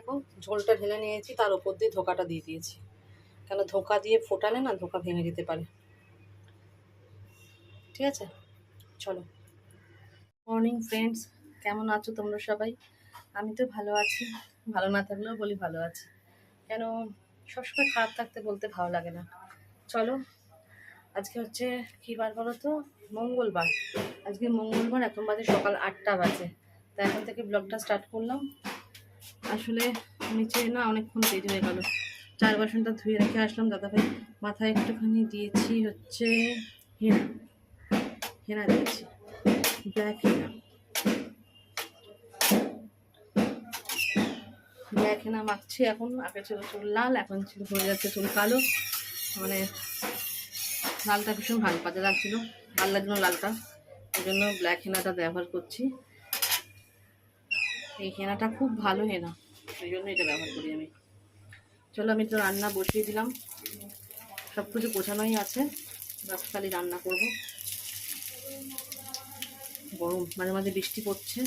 দেখো ঝোলটা ঢেলে নিয়েছি, তার উপর দিয়ে ধোকাটা দিয়ে দিয়েছি। কেন ধোকা দিয়ে ফোটালে না ধোকা ভেঙে যেতে পারে। ঠিক আছে? চলো। মর্নিং ফ্রেন্ডস কেমন আছো তোমরা সবাই? আমি তো ভালো আছি। ভালো না থাকলেও বলি ভালো আছি। কেন, সবসময় খারাপ থাকতে বলতে ভালো লাগে না। চলো, আজকে হচ্ছে কী বার বলো তো? মঙ্গলবার। আজকে মঙ্গলবার, এখন বাজে সকাল আটটা বাজে। তা এখন থেকে ব্লগটা স্টার্ট করলাম। আসলে নিচে না অনেকক্ষণ দেরি হয়ে গেল। চার বাসনটা ধুয়ে রেখে আসলাম, দাদাভাই মাথায় একটুখানি দিয়েছি হচ্ছে হেনা। হেনা দিয়েছি। ব্ল্যাক হেনা। ব্ল্যাক হেনা মাখছি এখন, আগে ছিল চুল লাল, এখন ছিল হয়ে যাচ্ছে চুল কালো। মানে লালটা ভীষণ কাজে লাগছিল ভালো লাগল লালটা। ওই জন্য ব্ল্যাক হেনাটা ব্যবহার করছি। এই হেনাটা খুব ভালো হেনা। ওই জন্য এটা ব্যবহার করি আমি। চলো, আমি তো রান্না বসিয়ে দিলাম। সব কিছু গোছানোই আছে। বাস খালি রান্না করব। গরম, মাঝে মাঝে বৃষ্টি পড়ছে।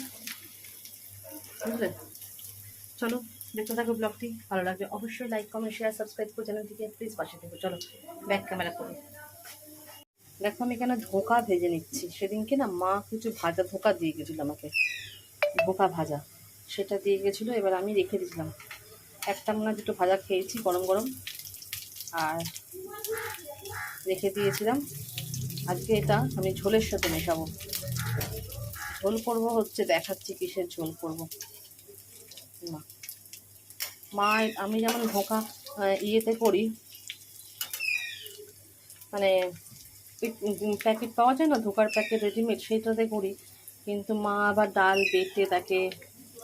বুঝলে? চলো, দেখতে থাকো ব্লগটি। ভালো লাগবে অবশ্যই লাইক কমেন্ট শেয়ার সাবস্ক্রাইব করে চ্যানেলটিকে। প্লিজ পাশে থেকো। চলো ব্যাক ক্যামেরা করি। দেখো, আমি এখানে ধোকা ভেজে নিচ্ছি? সেদিনকে না মা কিছু ভাজা ধোকা দিয়ে গেছিল আমাকে। ধোকা ভাজা। সেটা দিয়ে গেছিল, এবার আমি রেখে দিয়েছিলাম। একটা মনে দুটো ভাজা খেয়েছি, গরম গরম। আর রেখে দিয়েছিলাম। আজকে এটা আমি ঝোলের সাথে মেশাবো। ঝোল করব হচ্ছে দেখাচ্ছি কিসের ঝোল করব। মা আমি যেমন ধোকা ইয়েতে করি মানে প্যাকেট পাওয়া যায় না ধোকার প্যাকেট, রেডিমেড সেইটাতে করি। কিন্তু মা আবার ডাল, বেটে তাকে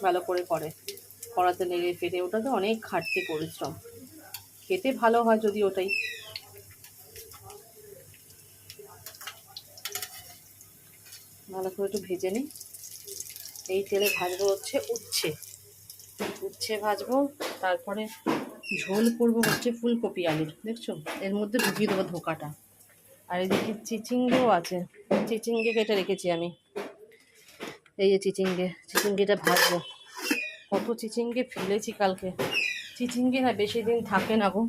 ভালো করে করে। কড়াতে নেড়ে ফেটে ওটাতে অনেক খাটতি পরিশ্রম। খেতে ভালো হয় যদি ওটাই। ভালো করে একটু ভেজে নিই। এই তেলে ভাজবো হচ্ছে উচ্ছে। উচ্ছে ভাজবো, তারপরে ঝোল করব হচ্ছে ফুলকপি আলুর, দেখছ? এর মধ্যে ঢুকিয়ে দেবো ধোকাটা। আর এদিকে চিচিঙ্গেও আছে। চিচিঙ্গে কেটে রেখেছি আমি। এই যে চিচিঙ্গে, চিচিঙ্গিটা ভাজবো। কত চিচিঙ্গে ফেলেছি কালকে। চিচিঙ্গে না বেশি দিন থাকে না গো।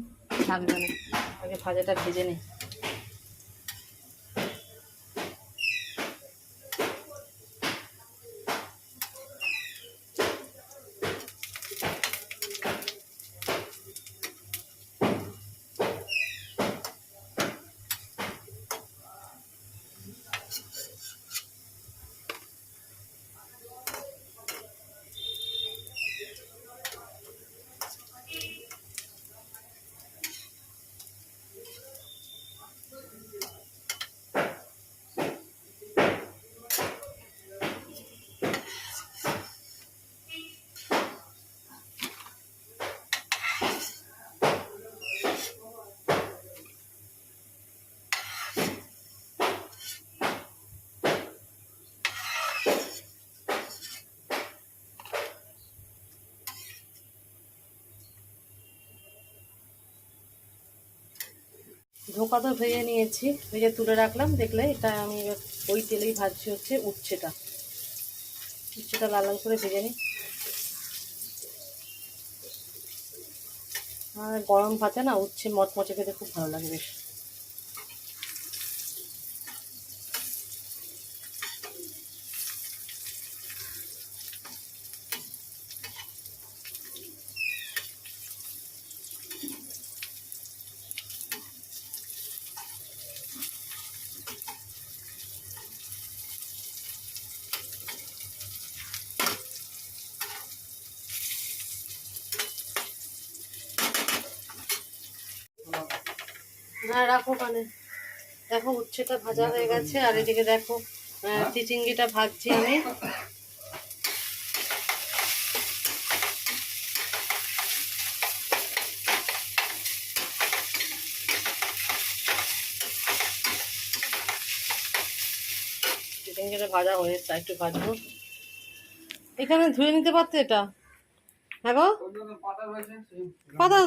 থাকবে না। আগে ভাজাটা ভেজে নিই। ধোকা তো ভেজে নিয়েছি ভেজে তুলে রাখলাম। দেখলে এটা আমি ওই তেলেই ভাজছি হচ্ছে উচ্ছেটা। উচ্ছেটা লাল লাল করে ভেজে নিই। আর গরম ভাতে না উচ্ছে, মচমচে খেতে খুব ভালো লাগে বেশ। হ্যাঁ রাখো মানে। দেখো উচ্ছেটা ভাজা হয়ে গেছে। আর এদিকে দেখো চিচিঙ্গিটা ভাজছি আমি। চিচিঙ্গিটা ভাজা হয়েছে একটু ভাজবো। এখানে ধুয়ে নিতে পারতো এটা? হ্যাঁ গো? পাতা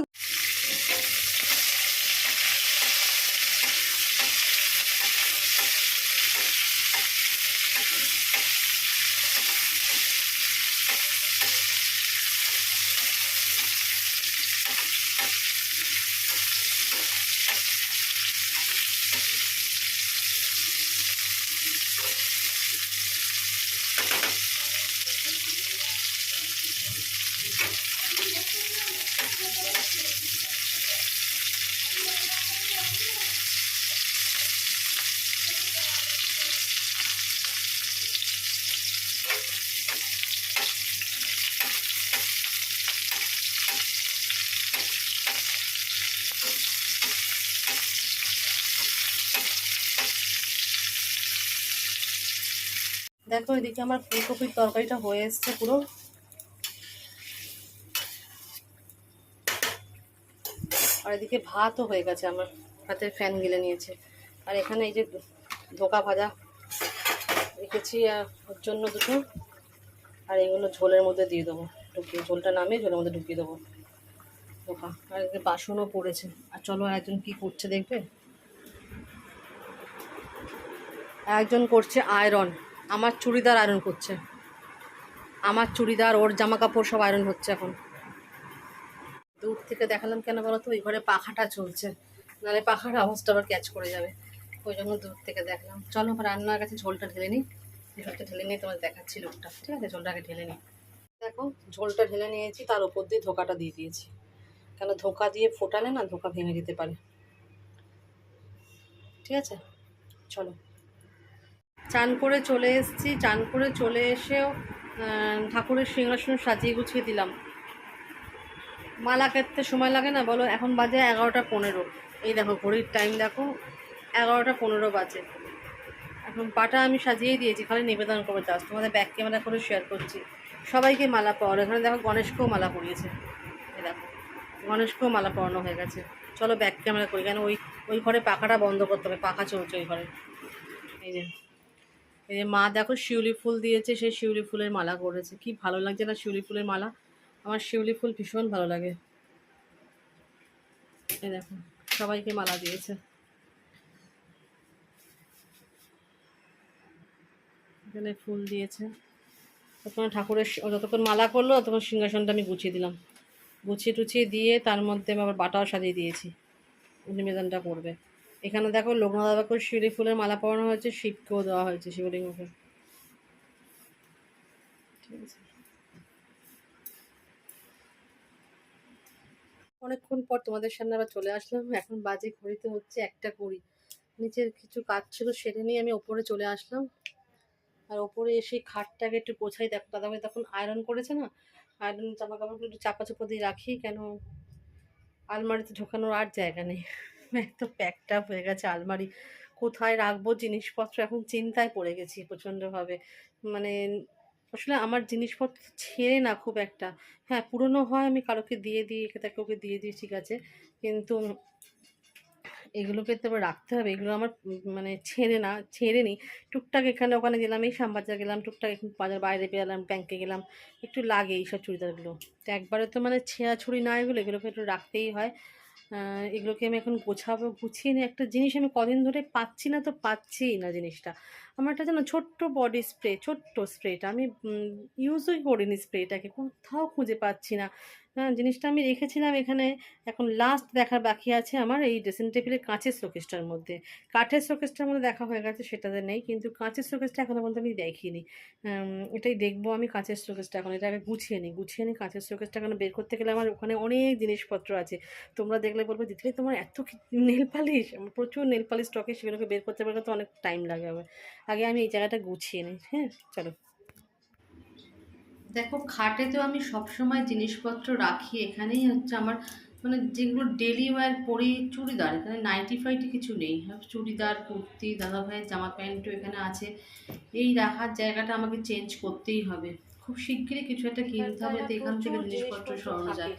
দেখো এদিকে আমার ফুলকপির তরকারিটা হয়ে এসছে পুরো। আর এদিকে ভাতও হয়ে গেছে, আমার হাতের ফ্যান গিলে নিয়েছে। আর এখানে এই যে ধোকা ভাজা রেখেছি ওর জন্য দুটো। আর এগুলো ঝোলের মধ্যে দিয়ে দেবো, ঢুকিয়ে, ঝোলটা নামিয়ে ঝোলের মধ্যে ঢুকিয়ে দেবো। ধোকা, আর এদিকে বাসনও পড়েছে। আর চলো একজন কি করছে দেখবে? একজন করছে আয়রন। আমার চুড়িদার আয়রন করছে। আমার চুড়িদার, ওর জামা কাপড় সব আয়রন হচ্ছে এখন। দূর থেকে দেখালাম কেন বলো তো ওই ঘরে পাখাটা চলছে। নাহলে পাখার আওয়াজটা আবার ক্যাচ করে যাবে। ওই জন্য দূর থেকে দেখলাম। চলো রান্নার কাছে ঝোলটা ঢেলে নিই। ঝোলটা ঢেলে নিয়ে তোমার দেখাচ্ছি লোকটা। ঠিক আছে? ঝোলটাকে ঢেলে নিই। দেখো, ঝোলটা ঢেলে নিয়েছি, তার উপর দিয়ে ধোকাটা দিয়ে দিয়েছি। কেন ধোকা দিয়ে ফোটালে না ধোকা ভেঙে যেতে পারে। ঠিক আছে? চলো। চান করে চলে এসেছি, চান করে চলে এসেও ঠাকুরের সিংহাসন সাজিয়ে গুছিয়ে দিলাম। মালা কাটতে সময় লাগে না, বলো এখন বাজে এগারোটা পনেরো। এই দেখো ঘড়ির টাইম দেখো, এগারোটা পনেরো বাজে। এখন পাটা আমি সাজিয়ে দিয়েছি, খালি নিবেদন করব জাস্ট তোমাদের ব্যাক ক্যামেরা করে শেয়ার করছি। সবাইকে মালা পাওয়ার এখানে দেখো গণেশকেও মালা পরিয়েছে। এই দেখো, গণেশকেও মালা পরানো হয়ে গেছে। চলো ব্যাক ক্যামেরা করি, কেন ওই ওই ঘরে পাখাটা বন্ধ করতে হবে, পাখা চলছে ওই ঘরে। এই যে। এই যে মা দেখো শিউলি ফুল দিয়েছে সেই শিউলি ফুলের মালা করেছে। কি ভালো লাগছে না শিউলি ফুলের মালা? আমার শিউলি ফুল ভীষণ ভালো লাগে। এই দেখো, সবাইকে মালা দিয়েছে। এখানে ফুল দিয়েছে। তখন ঠাকুরের যতক্ষণ মালা করল, ততক্ষণ সিংহাসনটা আমি গুছিয়ে দিলাম। গুছিয়ে টুছিয়ে দিয়ে তার মধ্যে আমি আবার বাটাও সাজিয়ে দিয়েছি। নিবেদনটা করবে। এখানে দেখো লোকনাথ বাবাকেও শিউলি ফুলের মালা পরানো হয়েছে শিবকেও দেওয়া হয়েছে শিবলিঙ্গকে ঠিক আছে। অনেকক্ষণ পর তোমাদের সামনে আবার চলে আসলাম। এখন বাজে ঘড়িতে হচ্ছে একটা কুড়ি। নিচের কিছু কাজ ছিল সেটা নিয়ে আমি ওপরে চলে আসলাম। আর ওপরে এসে খাটটাকে একটু গোছাই, দেখো দাদা ভাই তখন আয়রন করেছে না? আয়রন জামা কাপড়গুলো একটু চাপা চাপা দিয়ে রাখি, কেন? আলমারিতে ঢোকানোর আর জায়গা নেই। একদম প্যাকড আপ হয়ে গেছে আলমারি। কোথায় রাখব জিনিসপত্র? এখন চিন্তায় পড়ে গেছি প্রচণ্ডভাবে। মানে আসলে আমার জিনিসপত্র ছেড়ে না খুব একটা। হ্যাঁ পুরনো হয় আমি কারোকে দিয়ে দিই একে তাকে ওকে দিয়ে দিই, ঠিক আছে। কিন্তু এগুলোকে তো রাখতে হবে? এগুলো আমার মানে ছেড়ে না, ছেড়ে নি টুকটাক এখানে ওখানে গেলাম, এই শ্যামবাজার গেলাম, টুকটাক একটু বাজার বাইরে পেলাম ব্যাংকে গেলাম। একটু লাগে এইসব চুড়িদারগুলো। তো একবারে তো মানে ছেঁড়া ছুড়ি না এগুলো, এগুলোকে একটু রাখতেই হয়। এগুলোকে আমি এখন গোছাবো, গুছিয়ে নিয়ে একটা জিনিস আমি কদিন ধরে পাচ্ছি না, তো পাচ্ছি না জিনিসটা। আমার একটা যেন ছোট্ট বডি স্প্রে ছোট্ট স্প্রেটা আমি ইউজই করিনি স্প্রেটাকে কোথাও খুঁজে পাচ্ছি না। হ্যাঁ জিনিসটা আমি রেখেছিলাম এখানে, এখন লাস্ট দেখার বাকি আছে আমার এই ড্রেসিং টেবিলের কাঁচের শোকেসটার মধ্যে। কাঠের শোকেসটার মধ্যে দেখা হয়ে গেছে, সেটাতে নেই, কিন্তু কাঁচের শোকেসটা এখনও পর্যন্ত আমি দেখিনি। এটাই দেখব আমি কাঁচের শোকেসটা এখন এটাকে গুছিয়ে নিই। গুছিয়ে নিই কাঁচের শোকেসটা এখন বের করতে গেলে আমার ওখানে অনেক জিনিসপত্র আছে। তোমরা দেখলে বলব, দিদি, তোমার এত নেল পালিশ প্রচুর নেল পালিশ সেগুলোকে বের করতে পারলে তো অনেক টাইম লাগে হবে আগে আমি এই জায়গাটা গুছিয়ে নিই হ্যাঁ? চলো। দেখো, খাটে তো আমি সবসময় জিনিসপত্র রাখি। এখানেই হচ্ছে আমার মানে যেগুলো ডেলি ওয়্যার পরি চুড়িদার, এখানে নাইটি ফাইটি কিছু নেই। চুড়িদার, কুর্তি দাদা ভাইয়ের জামা প্যান্টও এখানে আছে। এই রাখার জায়গাটা আমাকে চেঞ্জ করতেই হবে। খুব শিগগিরই কিছু একটা কিনতে হবে, তো এখান থেকে জিনিসপত্র সরানো যায়।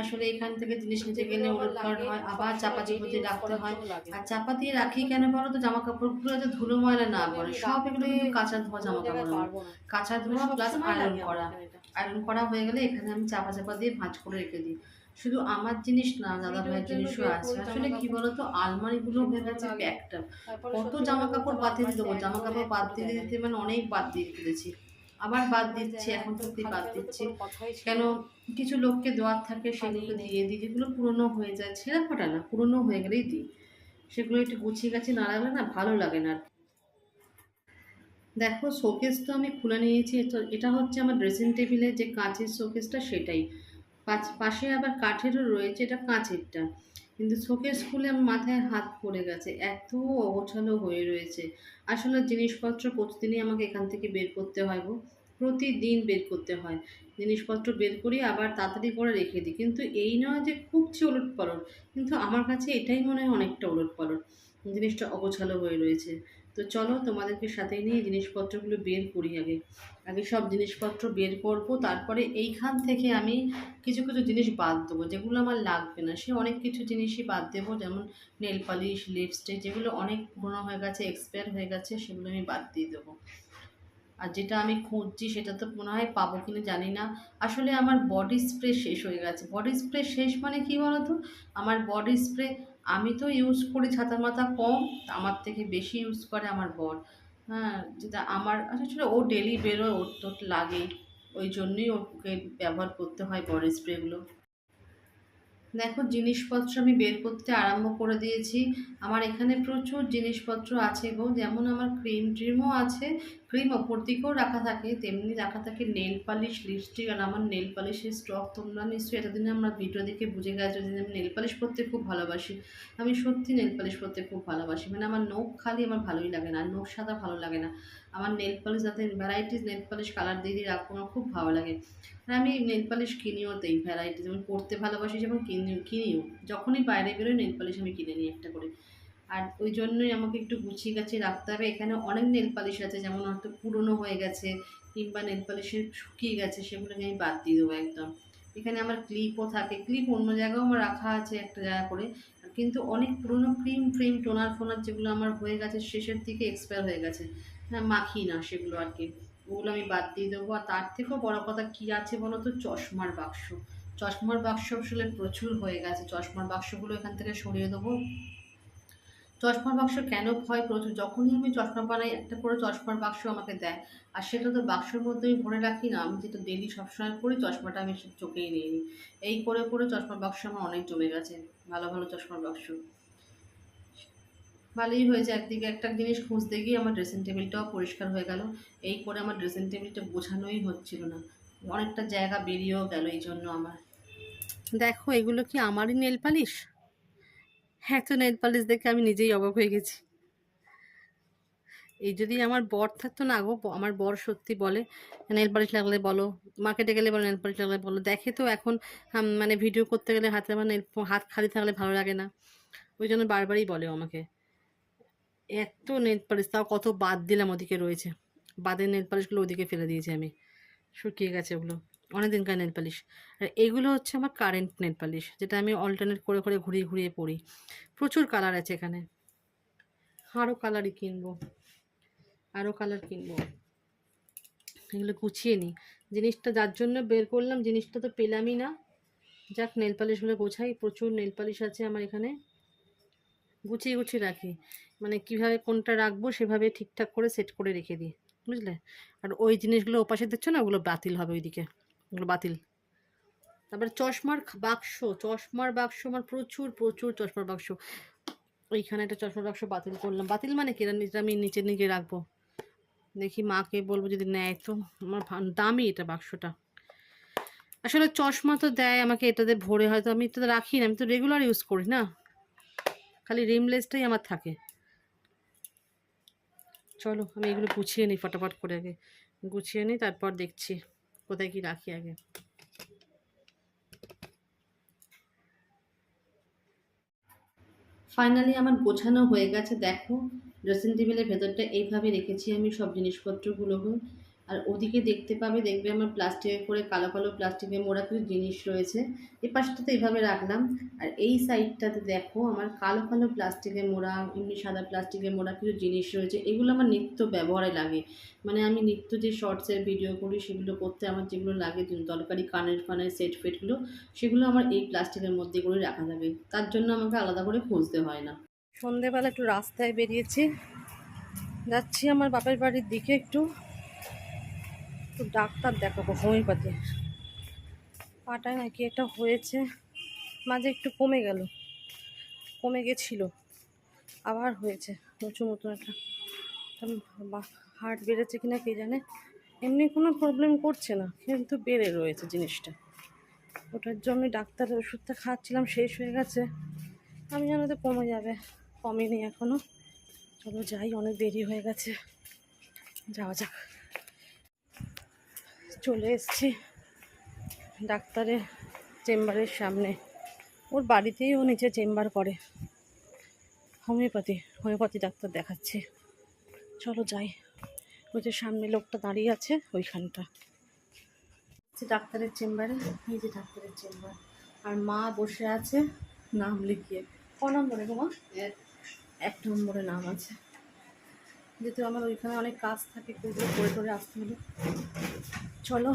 আসলে এখান থেকে জিনিস নিতে গেলে ওলটপালট হয় আবার চাপা দিয়ে রাখতে হয়। আর চাপা দিয়ে রাখি কেন বলো তো? জামা কাপড় কাপড়গুলো যাতে ধুলো ময়লা না পড়ে সব এগুলো কিন্তু কাঁচা ধোয়া জামা কাপড় কাঁচা ধোয়া প্লাস আয়রন করা। আয়রন করা হয়ে গেলে এখানে আমি চাপা চাপা দিয়ে ভাঁজ করে রেখে দিই। শুধু আমার জিনিস না দাদা ভাইয়ের জিনিসও আছে। আসলে কি বলতো? আলমারিগুলো হয়ে গেছে প্যাকটা কত জামা কাপড় বাদ দিয়ে দেবো জামা কাপড় বাদ দিয়ে দিতে মানে অনেক বাদ দিয়ে ফেলেছি আবার বাদ দিচ্ছে এখন সত্যি বাদ দিচ্ছে। কেন কিছু লোককে দেওয়ার থাকে সেগুলো দিয়ে দিই যেগুলো পুরনো হয়ে যায় ছেঁড়া ফাটা না পুরনো হয়ে গেলেই দিই। সেগুলো একটু গুছিয়ে গাছি না রাখলে না ভালো লাগে না দেখো শোকেস তো আমি খুলে নিয়েছি এটা- এটা হচ্ছে আমার ড্রেসিং টেবিলের যে কাঁচের শোকেসটা সেটাই। পাশে আবার কাঠেরও রয়েছে এটা কাঁচেরটা। কিন্তু শোকেস খুলে আমার মাথায় হাত পড়ে গেছে, এত অগোছালো হয়ে রয়েছে। আসলে জিনিসপত্র প্রতিদিনই আমাকে এখান থেকে বের করতে হয় গো, প্রতিদিন বের করতে হয়। জিনিসপত্র বের করি, আবার তাড়াতাড়ি করে রেখে দিই। কিন্তু এই নয় যে খুব যে ওলট পালট কিন্তু আমার কাছে এটাই মনে হয় অনেকটা ওলট পালট জিনিসটা অগোছালো হয়ে রয়েছে। তো চলো তোমাদেরকে সাথে নিয়ে জিনিসপত্রগুলো বের করি আগে। আগে সব জিনিসপত্র বের করব, তারপরে এইখান থেকে আমি কিছু কিছু জিনিস বাদ দেবো, যেগুলো আমার লাগবে না। সে অনেক কিছু জিনিসই বাদ দেবো, যেমন নেল পালিশ লিপস্টিক যেগুলো অনেক পুরোনো হয়ে গেছে এক্সপায়ার হয়ে গেছে, সেগুলো আমি বাদ দিয়ে দেবো। আর যেটা আমি খুঁজছি, সেটা তো মনে হয় পাবো কিনা জানি না। আসলে আমার বডি স্প্রে শেষ হয়ে গেছে। বডি স্প্রে শেষ মানে কি বলতো? আমার বডি স্প্রে আমি তো ইউজ করি ছাতা মাথা কম, আমার থেকে বেশি ইউজ করে আমার বর। হ্যাঁ যেটা আমার আসলে ও ডেলি বেরোয় ওর তো লাগে। ওই জন্যই ওকে ব্যবহার করতে হয় বডি স্প্রেগুলো দেখো, জিনিসপত্র আমি বের করতে আরম্ভ করে দিয়েছি। আমার এখানে প্রচুর জিনিসপত্র আছে গো, যেমন আমার ক্রিম ট্রিমও আছে ক্রিম ওপর দিকেও রাখা থাকে, তেমনি রাখা থাকে নেল পালিশ লিপস্টিক আর আমার নেল পালিশের স্টক তোমরা নিশ্চয়ই এতদিনে আমার ভিডিও দেখে বুঝে গেছো যে আমি নেল পালিশ করতে খুব ভালোবাসি। আমি সত্যি নেল পালিশ করতে খুব ভালোবাসি। মানে আমার নখ খালি আমার ভালোই লাগে না, আর নখ সাদা ভালো লাগে না। আমার নেল পালিশ যাতে ভ্যারাইটিস নেল পালিশ কালার দিয়ে দিয়ে রাখব, আমার খুব ভালো লাগে। আর আমি নেল পালিশ কিনিও তেই ভ্যারাইটি যেমন পরতে ভালোবাসি, যেমন কিনি কিনিও। যখনই বাইরে বেরোই নেল পালিশ আমি কিনে নিই একটা করে। আর ওই জন্যই আমাকে একটু গুছিয়ে গাছিয়ে রাখতে হবে। এখানে অনেক নেল পালিশ আছে, যেমন হয়তো পুরনো হয়ে গেছে, কিংবা নেল পালিশের শুকিয়ে গেছে, সেগুলোকে আমি বাদ দিয়ে দেবো একদম। এখানে আমার ক্লিপও থাকে। ক্লিপ অন্য জায়গাও আমার রাখা আছে একটা জায়গা করে। কিন্তু অনেক পুরনো ক্রিম ফ্রিম টোনার ফোনার যেগুলো আমার হয়ে গেছে, শেষের দিকে এক্সপায়ার হয়ে গেছে। হ্যাঁ মাখি না সেগুলো আর কি। ওগুলো আমি বাদ দিয়ে দেবো। আর তার থেকেও বড় কথা কী আছে বলো তো? চশমার বাক্স। চশমার বাক্স আসলে প্রচুর হয়ে গেছে। চশমার বাক্সগুলো এখান থেকে সরিয়ে দেবো। চশমার বাক্স কেন ভয় প্রচুর? যখনই আমি চশমা বানাই, একটা করে চশমার বাক্স আমাকে দেয়। আর সেটা তো বাক্সের মধ্যে আমি ভরে রাখি না। আমি যেটা ডেলি সবসময় করি চশমাটা আমি চোখেই নিয়ে নিই। এই করে করে চশমার বাক্স আমার অনেক জমে গেছে। ভালো ভালো চশমার বাক্স। ভালোই হয়েছে একদিকে। একটা জিনিস খুঁজতে গিয়ে আমার ড্রেসিং টেবিলটাও পরিষ্কার হয়ে গেল। এই করে আমার ড্রেসিং টেবিলটা বোঝানোই হচ্ছিল না। অনেকটা জায়গা বেরিয়েও গেল এই জন্য আমার। দেখো, এগুলো কি আমারই নেল পালিশ হ্যাঁ তো নেল পালিশ দেখে আমি নিজেই অবাক হয়ে গেছি। এই যদি আমার বর থাকতো না গো আমার বর সত্যি বলে নেল পালিশ লাগলে বলো মার্কেটে গেলে বলো নেল পালিশ লাগলে বলো। দেখে তো এখন মানে ভিডিও করতে গেলে হাতে আমার নেল হাত খালি থাকলে ভালো লাগে না। ওই জন্য বারবারই বলে আমাকে, এত নেল পালিশ তাও কত বাদ দিলাম ওদিকে রয়েছে। বাদের নেল পালিশগুলো ওদিকে ফেলে দিয়েছি আমি। শুকিয়ে গেছে ওগুলো। অনেক দিনকার নেল পালিশ। আর এগুলো হচ্ছে আমার কারেন্ট নেল পালিশ, যেটা আমি অল্টারনেট করে করে ঘুরিয়ে ঘুরিয়ে পড়ি। প্রচুর কালার আছে এখানে। আরও কালারই কিনবো। আরও কালার কিনবো। এগুলো গুছিয়ে নিই জিনিসটা যার জন্য বের করলাম, জিনিসটা তো পেলামই না। যাক নেল পালিশগুলো গোছাই। প্রচুর নেল পালিশ আছে আমার এখানে। গুছিয়ে গুছিয়ে রাখি। মানে কীভাবে কোনটা রাখব সেভাবে ঠিকঠাক করে সেট করে রেখে দিই। বুঝলে? আর ওই জিনিসগুলো ওপাশে দেখছ না, ওগুলো বাতিল হবে ওইদিকে। বাতিল। তারপরে চশমার বাক্স চশমার বাক্স আমার প্রচুর প্রচুর চশমার বাক্স। ওইখানে একটা চশমার বাক্স বাতিল করলাম। বাতিল মানে কি? এটা আমি নিচে নিচে রাখব। দেখি মাকে বলব যদি নেয় তো আমার দামি এটা বাক্সটা। আসলে চশমা তো দেয়, আমাকে এটাতে ভরে হয়তো আমি তো রাখি না। আমি তো রেগুলার ইউজ করি না। খালি রিমলেসটাই আমার থাকে। চলো, আমি এগুলো গুছিয়ে নিই ফটাফট করে আগে। গুছিয়ে নিই, তারপর দেখছি। কোথায় কি রাখি আগে? ফাইনালি আমার গোছানো হয়ে গেছে, দেখো। ড্রেসিং টেবিলের ভেতরটা এইভাবে রেখেছি আমি সব জিনিসপত্রগুলোকে আর ওদিকে দেখতে পাবে, দেখবে আমার প্লাস্টিকে করে কালো কালো প্লাস্টিকে মোড়া কিছু জিনিস রয়েছে। এই পাশটাতে এইভাবে রাখলাম। আর এই সাইডটাতে দেখো, আমার কালো কালো প্লাস্টিকে মোড়া, এমনি সাদা প্লাস্টিকে মোড়া কিছু জিনিস রয়েছে। এগুলো আমার নিত্য ব্যবহারে লাগে। মানে আমি নিত্য যে শর্টসের ভিডিও করি, সেগুলো করতে আমার যেগুলো লাগে দরকারি কানের ফানের সেট ফেটগুলো সেগুলো আমার এই প্লাস্টিকের মধ্যে করে রাখা যাবে। তার জন্য আমাকে আলাদা করে খুঁজতে হয় না। সন্ধেবেলা একটু রাস্তায় বেরিয়েছি। যাচ্ছি আমার বাপের বাড়ির দিকে একটু। একটু ডাক্তার দেখাবো, হোমিওপ্যাথি। পাটায় নাকি একটা হয়েছে, মাঝে একটু কমে গেল, কমে গেছিল, আবার হয়েছে, উঁচু মতন একটা। হার্ট বেড়েছে কিনা কে জানে, এমনি কোনো প্রবলেম করছে না, কিন্তু বেড়ে রয়েছে জিনিসটা। ওটার জন্য ডাক্তারের ওষুধটা খাচ্ছিলাম, শেষ হয়ে গেছে। আমি জানো তো কমে যাবে, কমেনি এখনও চলো যাই, অনেক দেরি হয়ে গেছে। যাওয়া যাক। চলে এসছি ডাক্তারের চেম্বারের সামনে। ওর বাড়িতেই ও নিচে চেম্বার করে। হোমিওপ্যাথি হোমিওপ্যাথি ডাক্তার দেখাচ্ছে। চলো যাই। ওই যে সামনে লোকটা দাঁড়িয়ে আছে ওইখানটা। ডাক্তারের চেম্বারে এই যে ডাক্তারের চেম্বার। আর মা বসে আছে নাম লিখিয়ে। ক নম্বরে মা? এক নম্বরে নাম আছে। যেহেতু আমার ওইখানে অনেক কাজ থাকে ওগুলো করে করে আসতে হলো চলো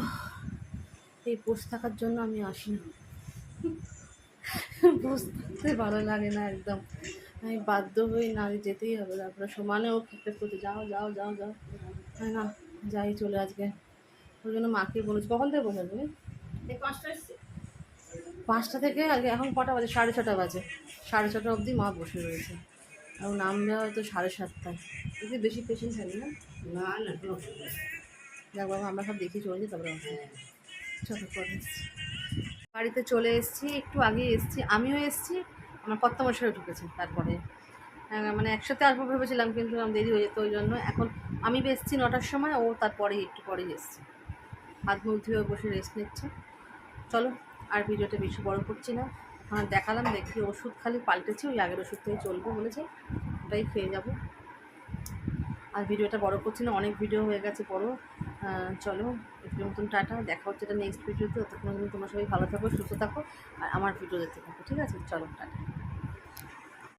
এই বসে থাকার জন্য আমি আসি না। বসে থাকতে ভালো লাগে না একদম। আমি বাধ্য হয়ে না যেতেই হবে তারপরে সমানেও খেতে করতে যাও যাও যাও যাও। হয় না? যাই চলে আজকে। ওই জন্য মাকে বলেছি। কখন থেকে বসে তুমি পাঁচটা থেকে আগে এখন কটা বাজে? সাড়ে ছটা বাজে। সাড়ে ছটা অবধি মা বসে রয়েছে। আর নাম দেওয়া হয়তো সাড়ে সাতটায়। যদি বেশি পেশেন্ট হয়নি না? না না কোনো যাক বাবা আমরা সব দেখি চলে যাই তারপরে আসব। চলো পরে বাড়িতে চলে এসেছি একটু আগে এসেছি আমিও এসেছি আমার কর্তা মশাইও ঢুকেছে তারপরে। আহ, মানে একসাথে আসব ভেবেছিলাম কিন্তু আমার দেরি হয়ে যেত ওই জন্য। এখন আমি এসেছি নটার সময় ও তারপরে একটু পরেই এসছে। হাত মুখ ধুয়ে বসে রেস্ট নিচ্ছে। চলো আর ভিডিওটা বেশি বড় করছি না। আমার দেখালাম, দেখি ওষুধ খালি পাল্টেছি, ওই আগের ওষুধ থেকে চলবে বলেছে, ওটাই খেয়ে যাব। আর ভিডিওটা বড় করছি না, অনেক ভিডিও হয়ে গেছে বড়। চলো একটু নতুন টাটা, দেখা হচ্ছে এটা নেক্সট ভিডিওতে ততক্ষণ তোমার সবাই ভালো থাকো, সুস্থ থাকো, আর আমার ভিডিও দেখতে থাকো, ঠিক আছে? চলো, টাটা।